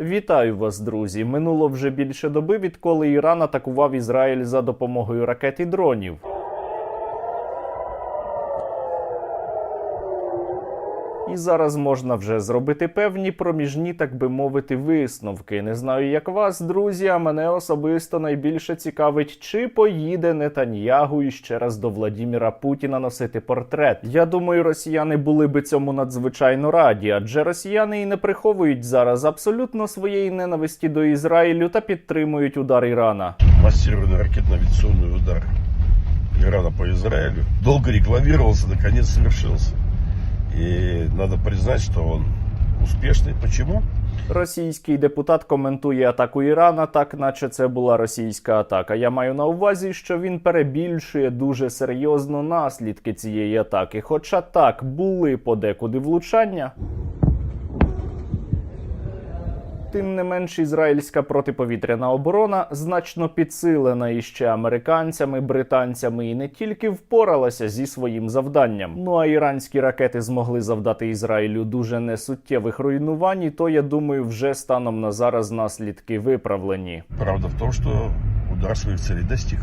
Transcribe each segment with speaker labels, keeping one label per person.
Speaker 1: Вітаю вас, друзі! Минуло вже більше доби, відколи Іран атакував Ізраїль за допомогою ракет і дронів. І зараз можна вже зробити певні проміжні, так би мовити, висновки. Не знаю, як вас, друзі, а мене особисто найбільше цікавить, чи поїде Нетаньягу іще раз до Владіміра Путіна носити портрет. Я думаю, росіяни були би цьому надзвичайно раді, адже росіяни і не приховують зараз абсолютно своєї ненависті до Ізраїлю та підтримують удар Ірана.
Speaker 2: массированный ракетно-авиационный удар Ирана по Израилю долго рекламировался, наконец совершился. И надо признать, что он успешный. Почему?
Speaker 1: Російський депутат коментує атаку Ірана, так наче це була російська атака. Я маю на увазі, що він перебільшує дуже серйозно наслідки цієї атаки. Хоча так були подекуди влучання. Тим не менш, ізраїльська протиповітряна оборона значно підсилена іще американцями, британцями і не тільки впоралася зі своїм завданням. Ну а іранські ракети змогли завдати Ізраїлю дуже несуттєвих руйнувань, і то я думаю, вже станом на зараз наслідки виправлені.
Speaker 2: Правда в тому, що удар своих цілі достиг.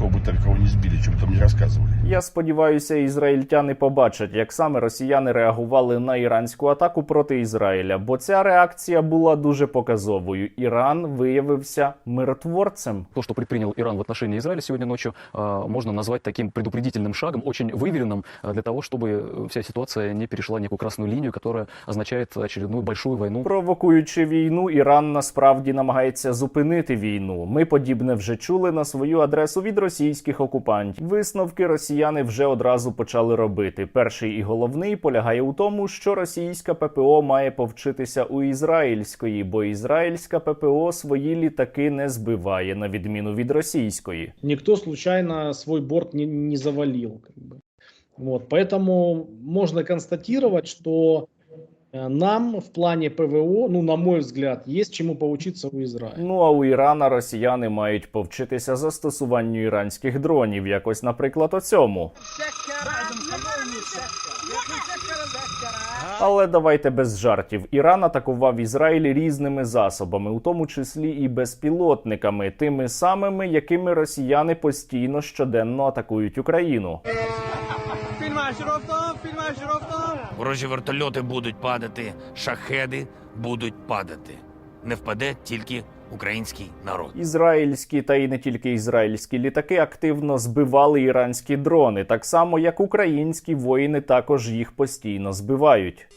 Speaker 2: Сколько бы там кого не сбили, чем там не рассказывали.
Speaker 1: Я сподіваюся, ізраїльтяни побачать, як саме росіяни реагували на іранську атаку проти Ізраїля, бо ця реакція була дуже показовою. Іран виявився миротворцем.
Speaker 3: То, что предпринял Иран в отношении Израиля сегодня ночью, э, можно назвать таким предупредительным шагом, очень выверенным э, для того, чтобы э, вся ситуация не перешла некую красную линию, которая означает очередную большую войну.
Speaker 1: Провокуючи війну, Іран насправді намагається зупинити війну. Ми подібне вже чули на свою адресу від російських окупантів. Висновки росіяни вже одразу почали робити. Перший і головний полягає у тому, що російська ППО має повчитися у ізраїльської, бо ізраїльська ППО свої літаки не збиває, на відміну від російської.
Speaker 4: никто случайно свой борт не, не завалил. Как бы. вот, поэтому можно констатировать, что э, нам в плане ПВО, ну, на мой взгляд, есть чему поучиться у Израиля.
Speaker 1: Ну а у Ірана росіяни мають повчитися застосуванню іранських дронів, якось, наприклад, оцьому. Але давайте без жартів. Іран атакував Ізраїль різними засобами, у тому числі і безпілотниками, тими самими, якими росіяни постійно щоденно атакують Україну.
Speaker 5: Ворожі вертольоти будуть падати, шахеди будуть падати. Не впаде тільки український народ.
Speaker 1: Ізраїльські та й не тільки ізраїльські літаки активно збивали іранські дрони, так само як українські воїни також їх постійно збивають.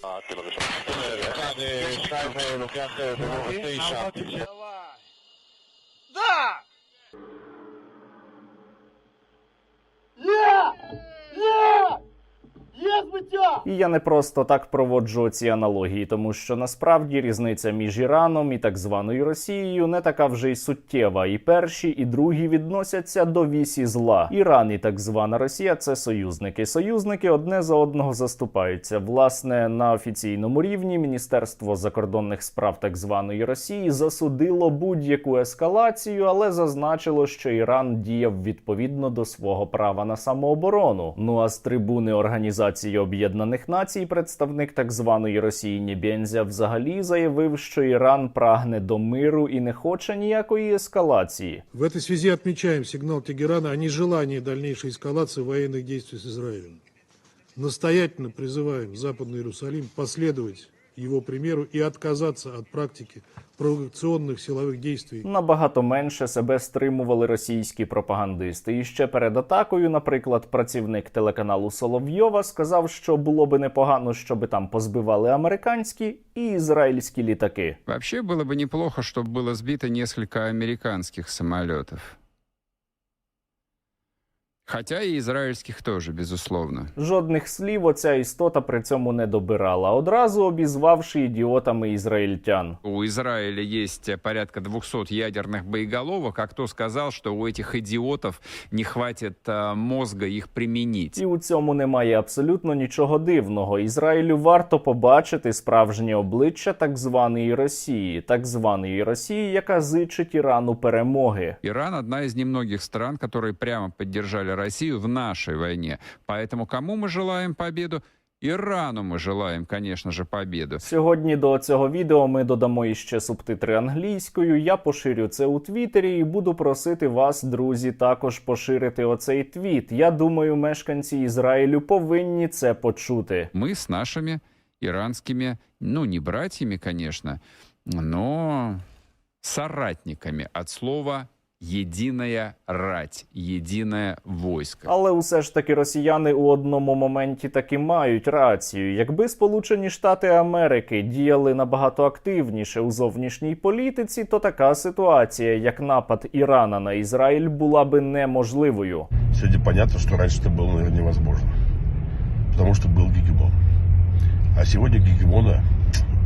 Speaker 1: І я не просто так проводжу ці аналогії, тому що насправді різниця між Іраном і так званою Росією не така вже й суттєва. І перші, і другі відносяться до вісі зла. Іран і так звана Росія це союзники. Союзники одне за одного заступаються. Власне, на офіційному рівні Міністерство закордонних справ так званої Росії засудило будь-яку ескалацію, але зазначило, що Іран діяв відповідно до свого права на самооборону. Ну а з трибуни Організації Об'єднаних Націй представник так званої Росії Нєбєнзя взагалі заявив, що Іран прагне до миру і не хоче ніякої ескалації.
Speaker 6: В этой связи отмечаем сигнал Тегерана о нежелании дальнейшей эскалации военных действий с Израилем. Настоятельно призываем Западный Иерусалим последовать его примеру и отказаться от практики провокационных силовых действий
Speaker 1: Набагато менше себе стримували російські пропагандисти. І ще перед атакою, наприклад, працівник телеканалу Соловйова сказав, що було би непогано, щоби там позбивали американські і ізраїльські літаки.
Speaker 7: Вообще было бы неплохо, чтобы было сбито несколько американских самолетов. Хотя и израильских тоже, безусловно.
Speaker 1: Жодних слів оця істота при цьому не добирала, одразу обізвавши ідіотами ізраїльтян.
Speaker 7: У Израиля есть э, порядка 200 ядерных боеголовок, а кто сказал, что у этих идиотов не хватит э, мозга их применить?
Speaker 1: І у цьому немає абсолютно нічого дивного. Ізраїлю варто побачити справжнє обличчя так званої Росії, так званої Росії, яка зичить Ірану перемоги.
Speaker 7: Иран одна из немногих стран, которые прямо поддержали Россию в нашей войне. Поэтому кому мы желаем победу? Ирану мы желаем, конечно же, победу.
Speaker 1: Сьогодні до цього відео ми додамо іще субтитри англійською. Я поширю це у Твіттері і буду просити вас, друзі, також поширити оцей твіт. Я думаю, мешканці Ізраїлю повинні це почути.
Speaker 7: Мы с нашими иранскими, ну, не братьями, конечно, но соратниками от слова «единая рать», «единое войско».
Speaker 1: Але усе ж таки росіяни у одному моменті таки мають рацію. Якби Сполучені Штати Америки діяли набагато активніше у зовнішній політиці, то така ситуація, як напад Ірана на Ізраїль, була би неможливою.
Speaker 2: Сегодня понятно, что раньше это было, наверное, невозможно. Потому что был гегемон. А сегодня гегемона,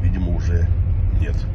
Speaker 2: видимо, уже нет.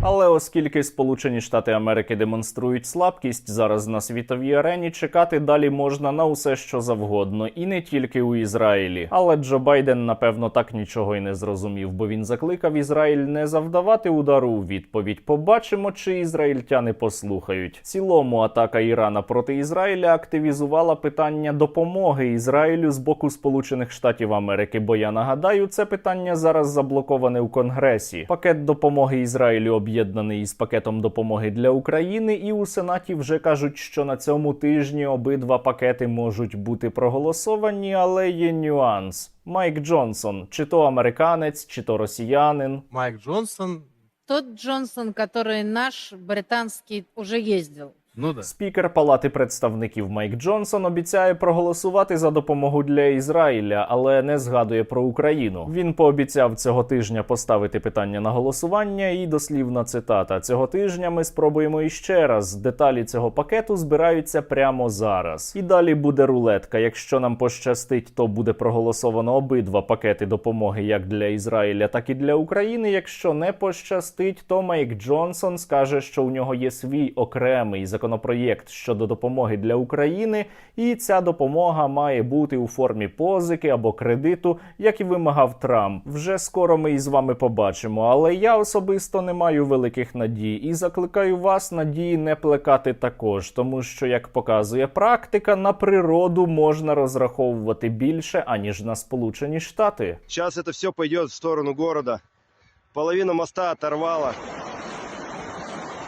Speaker 1: Але оскільки Сполучені Штати Америки демонструють слабкість зараз на світовій арені, чекати далі можна на усе, що завгодно, і не тільки у Ізраїлі. Але Джо Байден, напевно, так нічого й не зрозумів, бо він закликав Ізраїль не завдавати удару у відповідь. Побачимо, чи ізраїльтяни послухають. В цілому атака Ірана проти Ізраїля активізувала питання допомоги Ізраїлю з боку Сполучених Штатів Америки. Бо я нагадаю, це питання зараз заблоковане у Конгресі. Пакет допомоги Ізраїлю об'єднаний із пакетом допомоги для України, і у Сенаті вже кажуть, що на цьому тижні обидва пакети можуть бути проголосовані, але є нюанс. Майк Джонсон, чи то американець, чи то росіянин.
Speaker 8: Майк Джонсон,
Speaker 9: Тот Джонсон, который наш британский уже ездил.
Speaker 8: Ну да.
Speaker 1: Спікер Палати представників Майк Джонсон обіцяє проголосувати за допомогу для Ізраїля, але не згадує про Україну. Він пообіцяв цього тижня поставити питання на голосування, і дослівна цитата: цього тижня ми спробуємо іще раз. Деталі цього пакету збираються прямо зараз. І далі буде рулетка. Якщо нам пощастить, то буде проголосовано обидва пакети допомоги як для Ізраїля, так і для України. Якщо не пощастить, то Майк Джонсон скаже, що у нього є свій окремий законопроєкт щодо допомоги для України, і ця допомога має бути у формі позики або кредиту, як і вимагав Трамп. Вже скоро ми із вами побачимо. Але я особисто не маю великих надій і закликаю вас надії не плекати також, тому що, як показує практика, на природу можна розраховувати більше аніж на Сполучені Штати.
Speaker 10: Сейчас это все пойдет в сторону города. Половину моста оторвало.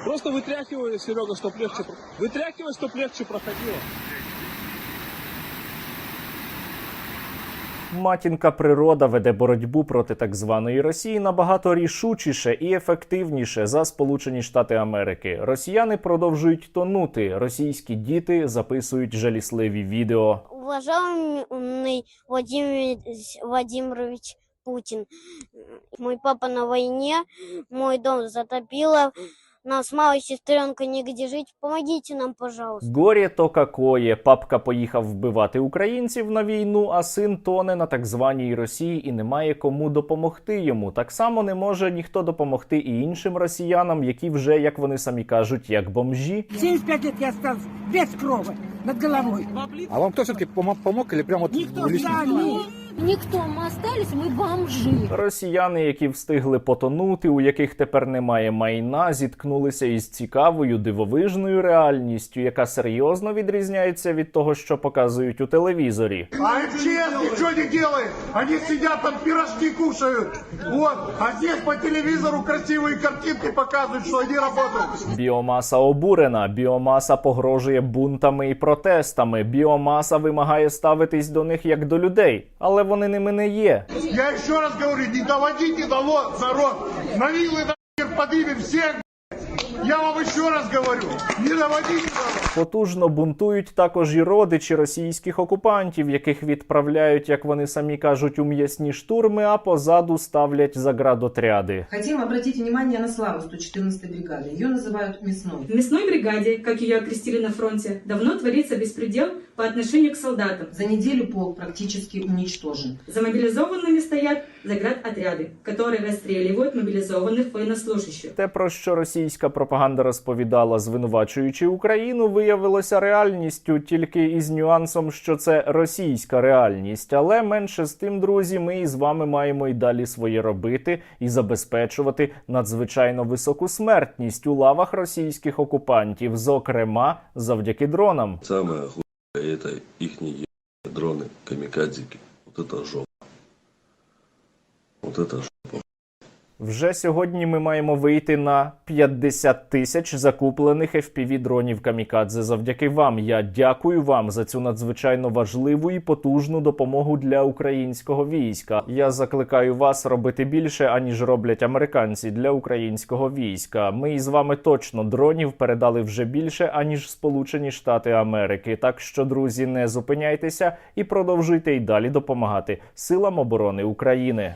Speaker 8: Просто вытряхивай, Серега, чтоб легче. про- Вытряхивай, чтоб легче проходило.
Speaker 1: Матінка природа веде боротьбу проти так званої Росії набагато рішучіше і ефективніше за Сполучені Штати Америки. Росіяни продовжують тонути. Російські діти записують жалісливі відео.
Speaker 11: Уважаемый Владимир Владимирович Путин, мой папа на войне, мой дом затопило, нас малой сестренкой негде жить, помогите нам, пожалуйста.
Speaker 1: Горє то какоє. Папка поїхав вбивати українців на війну, а син тоне на так званій Росії і немає кому допомогти йому. Так само не може ніхто допомогти і іншим росіянам, які вже, як вони самі кажуть, як бомжі.
Speaker 12: 75 лет я остался без крова над головой.
Speaker 8: А вам кто все-таки помог, помог или прям вот
Speaker 12: Никто
Speaker 8: вы лично?
Speaker 12: сами.
Speaker 11: Никто, мы остались, мы бомжи.
Speaker 1: Росіяни, які встигли потонути, у яких тепер немає майна, зіткнулися із цікавою дивовижною реальністю, яка серйозно відрізняється від того, що показують у телевізорі.
Speaker 6: А МЧС ничего не делает. Они сидят там пирожки кушают. Вот. А здесь по телевизору красивые картинки показывают, что они работают.
Speaker 1: Біомаса обурена, біомаса погрожує бунтами і протестами. Біомаса вимагає ставитись до них як до людей, але вони ними не є.
Speaker 6: Я еще раз говорю, не доводите до лод, народ. На нахер подымем всех. Я вам еще раз говорю, не доводите до лод.
Speaker 1: Потужно бунтують також і родичі російських окупантів, яких відправляють, як вони самі кажуть, у м'ясні штурми, а позаду ставлять заградотряди.
Speaker 12: Хотим обратить внимание на славу 114 бригады. Ее называют мясной.
Speaker 13: В мясной бригаде, как ее окрестили на фронте, давно творится беспредел по отношению к солдатам.
Speaker 12: За неделю полк практически уничтожен.
Speaker 13: За мобилизованными стоят заградотряды, которые расстреливают мобилизованных военнослужащих.
Speaker 1: Те, про що російська пропаганда розповідала, звинувачуючи Україну, виявилося реальністю, тільки із нюансом, що це російська реальність. Але менше з тим, друзі, ми із вами маємо і далі своє робити і забезпечувати надзвичайно високу смертність у лавах російських окупантів, зокрема завдяки дронам.
Speaker 2: Самое худшее это их дроны, камикадзики. Вот это жопа. Вот это
Speaker 1: Вже сьогодні ми маємо вийти на 50 тисяч закуплених fpv дронів камікадзе. Завдяки вам. Я дякую вам за цю надзвичайно важливу і потужну допомогу для українського війська. Я закликаю вас робити більше, аніж роблять американці для українського війська. Ми із вами точно дронів передали вже більше, аніж Сполучені Штати Америки. Так що, друзі, не зупиняйтеся і продовжуйте й далі допомагати силам оборони України.